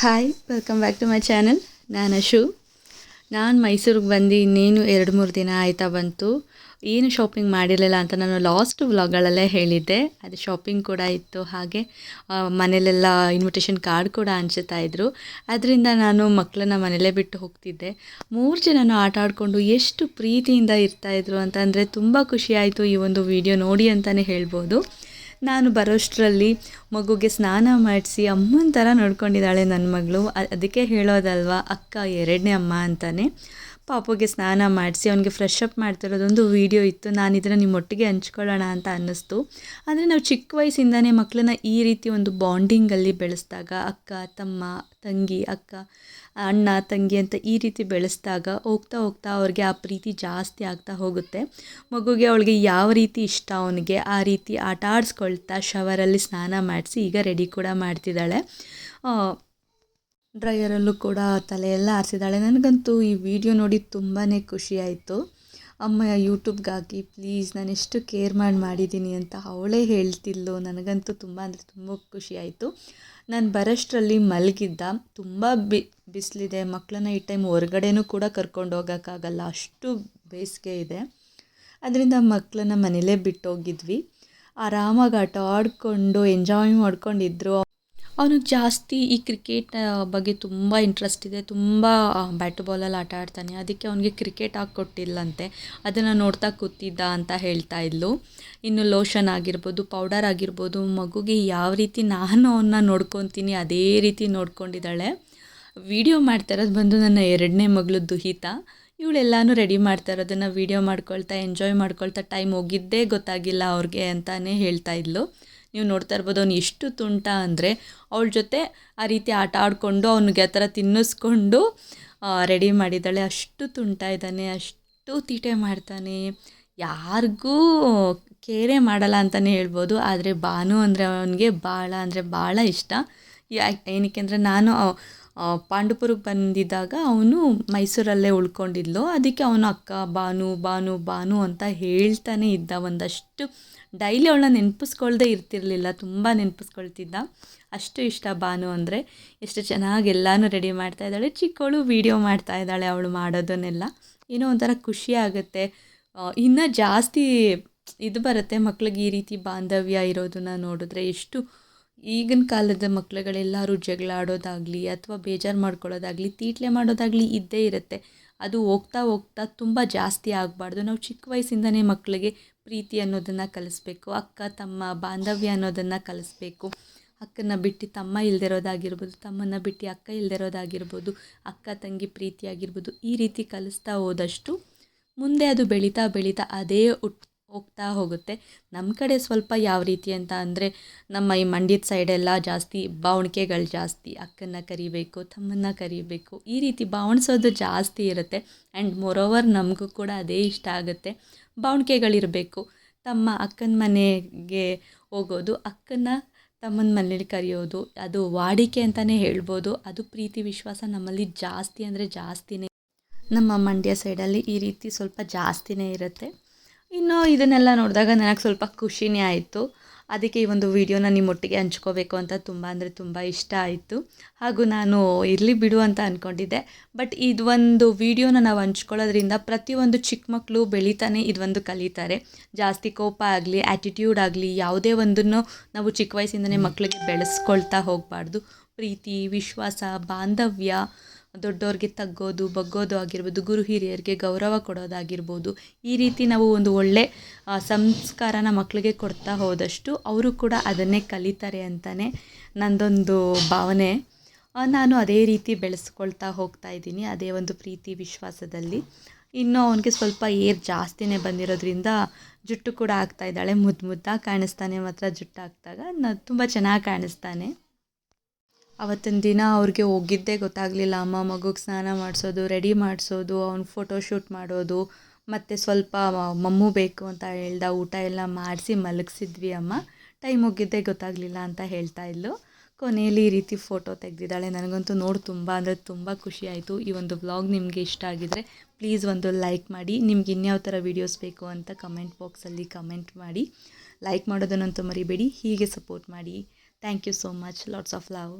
Hi welcome back to my channel ನಾನು ಅಶು ನಾನು ಮೈಸೂರಿಗೆ ಬಂದು ಇನ್ನೇನು ಎರಡು ಮೂರು ದಿನ ಆಯಿತಾ ಬಂತು. ಏನು ಶಾಪಿಂಗ್ ಮಾಡಿರಲಿಲ್ಲ ಅಂತ ನಾನು ಲಾಸ್ಟ್ ವ್ಲಾಗ್ಗಳಲ್ಲೇ ಹೇಳಿದ್ದೆ. ಅದು ಶಾಪಿಂಗ್ ಕೂಡ ಇತ್ತು, ಹಾಗೆ ಮನೇಲೆಲ್ಲ ಇನ್ವಿಟೇಷನ್ ಕಾರ್ಡ್ ಕೂಡ ಹಂಚುತ್ತಾ ಇದ್ದರು ಅದರಿಂದ ನಾನು ಮಕ್ಕಳನ್ನ ಮನೇಲೇ ಬಿಟ್ಟು ಹೋಗ್ತಿದ್ದೆ. ಮೂರು ಜನನು ಆಟ ಆಡಿಕೊಂಡು ಎಷ್ಟು ಪ್ರೀತಿಯಿಂದ ಇರ್ತಾಯಿದ್ರು ಅಂತಂದರೆ ತುಂಬ ಖುಷಿಯಾಯಿತು ಈ ಒಂದು ವಿಡಿಯೋ ನೋಡಿ ಅಂತಲೇ ಹೇಳ್ಬೋದು. ನಾನು ಬರೋಷ್ಟರಲ್ಲಿ ಮಗುಗೆ ಸ್ನಾನ ಮಾಡಿಸಿ ಅಮ್ಮನ ಥರ ನೋಡ್ಕೊಂಡಿದ್ದಾಳೆ ನನ್ನ ಮಗಳು. ಅದಕ್ಕೆ ಹೇಳೋದಲ್ವಾ, ಅಕ್ಕ ಎರಡನೇ ಅಮ್ಮ ಅಂತಾನೆ. ಪಾಪುಗೆ ಸ್ನಾನ ಮಾಡಿಸಿ ಅವನಿಗೆ ಫ್ರೆಶ್ ಅಪ್ ಮಾಡ್ತಿರೋದೊಂದು ವೀಡಿಯೋ ಇತ್ತು. ನಾನು ಇದನ್ನು ನಿಮ್ಮೊಟ್ಟಿಗೆ ಹಂಚ್ಕೊಳ್ಳೋಣ ಅಂತ ಅನ್ನಿಸ್ತು. ಅಂದರೆ ನಾವು ಚಿಕ್ಕ ವಯಸ್ಸಿಂದನೇ ಮಕ್ಕಳನ್ನ ಈ ರೀತಿ ಒಂದು ಬಾಂಡಿಂಗಲ್ಲಿ ಬೆಳೆಸಿದಾಗ, ಅಕ್ಕ, ತಮ್ಮ, ತಂಗಿ, ಅಕ್ಕ, ಅಣ್ಣ, ತಂಗಿ ಅಂತ ಈ ರೀತಿ ಬೆಳೆಸಿದಾಗ ಹೋಗ್ತಾ ಹೋಗ್ತಾ ಅವ್ರಿಗೆ ಆ ಪ್ರೀತಿ ಜಾಸ್ತಿ ಆಗ್ತಾ ಹೋಗುತ್ತೆ. ಮಗುಗೆ ಅವಳಿಗೆ ಯಾವ ರೀತಿ ಇಷ್ಟ ಅವನಿಗೆ ಆ ರೀತಿ ಆಟ ಆಡಿಸ್ಕೊಳ್ತಾ ಶವರಲ್ಲಿ ಸ್ನಾನ ಮಾಡಿಸಿ ಈಗ ರೆಡಿ ಕೂಡ ಮಾಡ್ತಿದ್ದಾಳೆ. ಡ್ರೈಯರಲ್ಲೂ ಕೂಡ ತಲೆಯೆಲ್ಲ ಆರಿಸಿದ್ದಾಳೆ. ನನಗಂತೂ ಈ ವಿಡಿಯೋ ನೋಡಿ ತುಂಬಾ ಖುಷಿಯಾಯಿತು ಅಮ್ಮ ಯೂಟ್ಯೂಬ್ಗಾಗಿ ಪ್ಲೀಸ್ ನಾನು ಎಷ್ಟು ಕೇರ್ ಮಾಡಿ ಮಾಡಿದ್ದೀನಿ ಅಂತ ಅವಳೇ ಹೇಳ್ತಿದ್ಲು. ನನಗಂತೂ ತುಂಬ ಅಂದರೆ ತುಂಬ ಖುಷಿಯಾಯಿತು ನಾನು ಬರೋಷ್ಟರಲ್ಲಿ ಮಲಗಿದ್ದ. ತುಂಬ ಬಿ, ಬಿಸಿಲಿದೆ. ಮಕ್ಕಳನ್ನ ಈ ಟೈಮ್ ಹೊರಗಡೆನೂ ಕೂಡ ಕರ್ಕೊಂಡು ಹೋಗೋಕ್ಕಾಗಲ್ಲ. ಅಷ್ಟು ಬೇಸಿಗೆ ಇದೆ. ಅದರಿಂದ ಮಕ್ಕಳನ್ನ ಮನೇಲೇ ಬಿಟ್ಟೋಗಿದ್ವಿ. ಆರಾಮಾಗಿ ಆಟ ಆಡಿಕೊಂಡು ಎಂಜಾಯ್ ಮಾಡ್ಕೊಂಡಿದ್ರು. ಅವನಿಗೆ ಜಾಸ್ತಿ ಈ ಕ್ರಿಕೆಟ್ ಬಗ್ಗೆ ತುಂಬ ಇಂಟ್ರೆಸ್ಟ್ ಇದೆ. ತುಂಬ ಬ್ಯಾಟ್ ಬಾಲಲ್ಲಿ ಆಟ ಆಡ್ತಾನೆ. ಅದಕ್ಕೆ ಅವನಿಗೆ ಕ್ರಿಕೆಟ್ ಹಾಕ್ಕೊಟ್ಟಿಲ್ಲಂತೆ ಅದನ್ನು ನೋಡ್ತಾ ಕೂತಿದ್ದ ಅಂತ ಹೇಳ್ತಾ ಇದ್ಲು. ಇನ್ನು ಲೋಷನ್ ಆಗಿರ್ಬೋದು ಪೌಡರ್ ಆಗಿರ್ಬೋದು, ಮಗುಗೆ ಯಾವ ರೀತಿ ನಾನು ಅವನ್ನ ನೋಡ್ಕೊತೀನಿ, ಅದೇ ರೀತಿ ನೋಡ್ಕೊಂಡಿದ್ದಾಳೆ. ವಿಡಿಯೋ ಮಾಡ್ತಾ ಇರೋದು ಬಂದು ನನ್ನ ಎರಡನೇ ಮಗಳು ದುಹಿತ ಇವಳೆಲ್ಲಾನು ರೆಡಿ ಮಾಡ್ತಾ ಇರೋದನ್ನು ವೀಡಿಯೋ ಮಾಡ್ಕೊಳ್ತಾ ಎಂಜಾಯ್ ಮಾಡ್ಕೊಳ್ತಾ ಟೈಮ್ ಹೋಗಿದ್ದೇ ಗೊತ್ತಾಗಿಲ್ಲ ಅವ್ರಿಗೆ ಅಂತಲೇ ಹೇಳ್ತಾ ಇದ್ಲು. ನೀವು ನೋಡ್ತಾ ಇರ್ಬೋದು, ಅವ್ನು ಎಷ್ಟು ತುಂಟ ಅಂದರೆ ಅವಳ ಜೊತೆ ಆ ರೀತಿ ಆಟ ಆಡಿಕೊಂಡು ಅವನಿಗೆ ಆ ಥರ ತಿನ್ನಿಸ್ಕೊಂಡು ರೆಡಿ ಮಾಡಿದ್ದಾಳೆ. ಅಷ್ಟು ತುಂಟ ಇದ್ದಾನೆ, ಅಷ್ಟು ತೀಟೆ ಮಾಡ್ತಾನೆ. ಯಾರಿಗೂ ಕೇರೆ ಮಾಡಲ್ಲ ಅಂತಲೇ ಹೇಳ್ಬೋದು. ಆದರೆ ಭಾನು ಅಂದರೆ ಅವನಿಗೆ ಭಾಳ ಅಂದರೆ ಭಾಳ ಇಷ್ಟ. ಏನಕ್ಕೆ ಅಂದರೆ ನಾನು ಪಾಂಡುಪುರಕ್ಕೆ ಬಂದಿದ್ದಾಗ ಅವನು ಮೈಸೂರಲ್ಲೇ ಉಳ್ಕೊಂಡಿದ್ಲು. ಅದಕ್ಕೆ ಅವನು ಅಕ್ಕ, ಬಾನು ಬಾನು ಬಾನು ಅಂತ ಹೇಳ್ತಾನೆ ಇದ್ದ. ಒಂದಷ್ಟು ಡೈಲಿ ಅವಳನ್ನ ನೆನಪಿಸ್ಕೊಳ್ದೇ ಇರ್ತಿರಲಿಲ್ಲ. ತುಂಬ ನೆನಪಿಸ್ಕೊಳ್ತಿದ್ದ. ಅಷ್ಟು ಇಷ್ಟ ಬಾನು ಅಂದರೆ. ಎಷ್ಟು ಚೆನ್ನಾಗಿ ಎಲ್ಲನೂ ರೆಡಿ ಮಾಡ್ತಾ ಇದ್ದಾಳೆ. ಚಿಕ್ಕವಳು ವೀಡಿಯೋ ಮಾಡ್ತಾ ಇದ್ದಾಳೆ ಅವಳು ಮಾಡೋದನ್ನೆಲ್ಲ. ಏನೋ ಒಂಥರ ಖುಷಿ ಆಗುತ್ತೆ. ಇನ್ನೂ ಜಾಸ್ತಿ ಇದು ಬರುತ್ತೆ. ಮಕ್ಳಿಗೆ ಈ ರೀತಿ ಬಾಂಧವ್ಯ ಇರೋದನ್ನ ನೋಡಿದ್ರೆ ಎಷ್ಟು ಈಗಿನ ಕಾಲದ ಮಕ್ಕಳುಗಳೆಲ್ಲರೂ ಜಗಳ ಆಡೋದಾಗಲಿ ಅಥವಾ ಬೇಜಾರು ಮಾಡ್ಕೊಳ್ಳೋದಾಗಲಿ, ತೀಟ್ಲೆ ಮಾಡೋದಾಗಲಿ ಇದ್ದೇ ಇರುತ್ತೆ. ಅದು ಹೋಗ್ತಾ ಹೋಗ್ತಾ ತುಂಬ ಜಾಸ್ತಿ ಆಗಬಾರ್ದು. ನಾವು ಚಿಕ್ಕ ವಯಸ್ಸಿಂದನೇ ಮಕ್ಕಳಿಗೆ ಪ್ರೀತಿ ಅನ್ನೋದನ್ನು ಕಲಿಸ್ಬೇಕು, ಅಕ್ಕ, ತಮ್ಮ, ಬಾಂಧವ್ಯ ಅನ್ನೋದನ್ನು ಕಲಿಸ್ಬೇಕು. ಅಕ್ಕನ ಬಿಟ್ಟು ತಮ್ಮ ಇಲ್ದಿರೋದಾಗಿರ್ಬೋದು, ತಮ್ಮನ್ನು ಬಿಟ್ಟು ಅಕ್ಕ ಇಲ್ದಿರೋದಾಗಿರ್ಬೋದು, ಅಕ್ಕ ತಂಗಿ ಪ್ರೀತಿ ಆಗಿರ್ಬೋದು ಈ ರೀತಿ ಕಲಿಸ್ತಾ ಹೋದಷ್ಟು ಮುಂದೆ ಅದು ಬೆಳೀತಾ ಬೆಳೀತಾ ಅದೇ ಉಟ್ ಹೋಗ್ತಾ ಹೋಗುತ್ತೆ. ನಮ್ಮ ಕಡೆ ಸ್ವಲ್ಪ ಯಾವ ರೀತಿ ಅಂತ ಅಂದರೆ, ನಮ್ಮ ಈ ಮಂಡ್ಯದ ಸೈಡೆಲ್ಲ ಜಾಸ್ತಿ ಬಾವಣಿಗೆಗಳು ಜಾಸ್ತಿ, ಅಕ್ಕನ್ನ ಕರಿಬೇಕು, ತಮ್ಮನ್ನ ಕರಿಬೇಕು, ಈ ರೀತಿ ಬಾವಣಿಸೋದು ಜಾಸ್ತಿ ಇರುತ್ತೆ. ಆ್ಯಂಡ್ ಮೊರೋವರ್ ನಮಗೂ ಕೂಡ ಅದೇ ಇಷ್ಟ ಆಗುತ್ತೆ. ಬಾವಣಿಗೆಗಳಿರಬೇಕು ತಮ್ಮ ಅಕ್ಕನ ಮನೆಗೆ ಹೋಗೋದು ಅಕ್ಕನ ತಮ್ಮನ ಮನೇಲಿ ಕರೆಯೋದು, ಅದು ವಾಡಿಕೆ ಅಂತಲೇ ಹೇಳ್ಬೋದು. ಅದು ಪ್ರೀತಿ, ವಿಶ್ವಾಸ ನಮ್ಮಲ್ಲಿ ಜಾಸ್ತಿ ಅಂದರೆ ಜಾಸ್ತಿನೇ. ನಮ್ಮ ಮಂಡ್ಯ ಸೈಡಲ್ಲಿ ಈ ರೀತಿ ಸ್ವಲ್ಪ ಜಾಸ್ತಿನೇ ಇರುತ್ತೆ. ಇನ್ನು ಇದನ್ನೆಲ್ಲ ನೋಡಿದಾಗ ನನಗೆ ಸ್ವಲ್ಪ ಖುಷಿನೇ ಆಯಿತು. ಅದಕ್ಕೆ ಈ ಒಂದು ವಿಡಿಯೋನ ನಿಮ್ಮೊಟ್ಟಿಗೆ ಹಂಚ್ಕೋಬೇಕು ಅಂತ ತುಂಬ ಅಂದರೆ ತುಂಬ ಇಷ್ಟ ಆಯಿತು. ಹಾಗೂ ನಾನು ಇರಲಿ ಬಿಡು ಅಂತ ಅಂದ್ಕೊಂಡಿದ್ದೆ ಬಟ್ ಇದೊಂದು ವಿಡಿಯೋನ ನಾವು ಹಂಚ್ಕೊಳ್ಳೋದ್ರಿಂದ ಪ್ರತಿಯೊಂದು ಚಿಕ್ಕ ಮಕ್ಕಳು ಬೆಳೀತಾನೆ ಇದೊಂದು ಕಲಿತಾರೆ. ಜಾಸ್ತಿ ಕೋಪ ಆಗಲಿ ಆ್ಯಟಿಟ್ಯೂಡ್ ಆಗಲಿ, ಯಾವುದೇ ಒಂದನ್ನು ನಾವು ಚಿಕ್ಕ ವಯಸ್ಸಿಂದನೇ ಮಕ್ಕಳಿಗೆ ಬೆಳೆಸ್ಕೊಳ್ತಾ ಹೋಗಬಾರ್ದು. ಪ್ರೀತಿ, ವಿಶ್ವಾಸ, ಬಾಂಧವ್ಯ ದೊಡ್ಡವ್ರಿಗೆ ತಗ್ಗೋದು, ಬಗ್ಗೋದು ಆಗಿರ್ಬೋದು, ಗುರು ಹಿರಿಯರಿಗೆ ಗೌರವ ಕೊಡೋದಾಗಿರ್ಬೋದು, ಈ ರೀತಿ ನಾವು ಒಂದು ಒಳ್ಳೆ ಸಂಸ್ಕಾರನ ಮಕ್ಕಳಿಗೆ ಕೊಡ್ತಾ ಹೋದಷ್ಟು ಅವರು ಕೂಡ ಅದನ್ನೇ ಕಲಿತಾರೆ ಅಂತಲೇ ನಂದೊಂದು ಭಾವನೆ. ನಾನು ಅದೇ ರೀತಿ ಬೆಳೆಸ್ಕೊಳ್ತಾ ಹೋಗ್ತಾ ಇದ್ದೀನಿ, ಅದೇ ಒಂದು ಪ್ರೀತಿ ವಿಶ್ವಾಸದಲ್ಲಿ. ಇನ್ನು ಅವನಿಗೆ ಸ್ವಲ್ಪ ಏರ್ ಜಾಸ್ತಿನೇ ಬಂದಿರೋದ್ರಿಂದ ಜುಟ್ಟು ಕೂಡ ಆಗ್ತಾ ಇದ್ದಾಳೆ, ಮುದ್ದು ಮುದ್ದಾಗಿ ಕಾಣಿಸ್ತಾನೆ ಮಾತ್ರ ಜುಟ್ಟು ಹಾಕಿದಾಗ ತುಂಬ ಚೆನ್ನಾಗಿ ಕಾಣಿಸ್ತಾನೆ. ಅವತ್ತಿನ ದಿನ ಅವ್ರಿಗೆ ಹೋಗಿದ್ದೇ ಗೊತ್ತಾಗಲಿಲ್ಲ. ಅಮ್ಮ ಮಗುಗೆ ಸ್ನಾನ ಮಾಡಿಸೋದು, ರೆಡಿ ಮಾಡಿಸೋದು, ಅವ್ನ ಫೋಟೋ ಶೂಟ್ ಮಾಡೋದು, ಮತ್ತು ಸ್ವಲ್ಪ ಮಮ್ಮು ಬೇಕು ಅಂತ ಹೇಳ್ದ ಊಟ ಎಲ್ಲ ಮಾಡಿಸಿ ಮಲಗಿಸಿದ್ವಿ ಅಮ್ಮ. ಟೈಮ್ ಹೋಗಿದ್ದೇ ಗೊತ್ತಾಗಲಿಲ್ಲ ಅಂತ ಹೇಳ್ತಾ ಇದ್ಲು. ಕೊನೆಯಲ್ಲಿ ಈ ರೀತಿ ಫೋಟೋ ತೆಗೆದಿದ್ದಾಳೆ. ನನಗಂತೂ ನೋಡಿ ತುಂಬ ಅಂದರೆ ತುಂಬ ಖುಷಿ ಆಯಿತು. ಈ ಒಂದು ವ್ಲಾಗ್ ನಿಮಗೆ ಇಷ್ಟ ಆಗಿದರೆ ಪ್ಲೀಸ್ ಒಂದು ಲೈಕ್ ಮಾಡಿ. ನಿಮ್ಗೆ ಇನ್ಯಾವ ಥರ ವೀಡಿಯೋಸ್ ಬೇಕು ಅಂತ ಕಮೆಂಟ್ ಬಾಕ್ಸಲ್ಲಿ ಕಮೆಂಟ್ ಮಾಡಿ. ಲೈಕ್ ಮಾಡೋದನ್ನಂತೂ ಮರಿಬೇಡಿ. ಹೀಗೆ ಸಪೋರ್ಟ್ ಮಾಡಿ. Thank you so much lots of love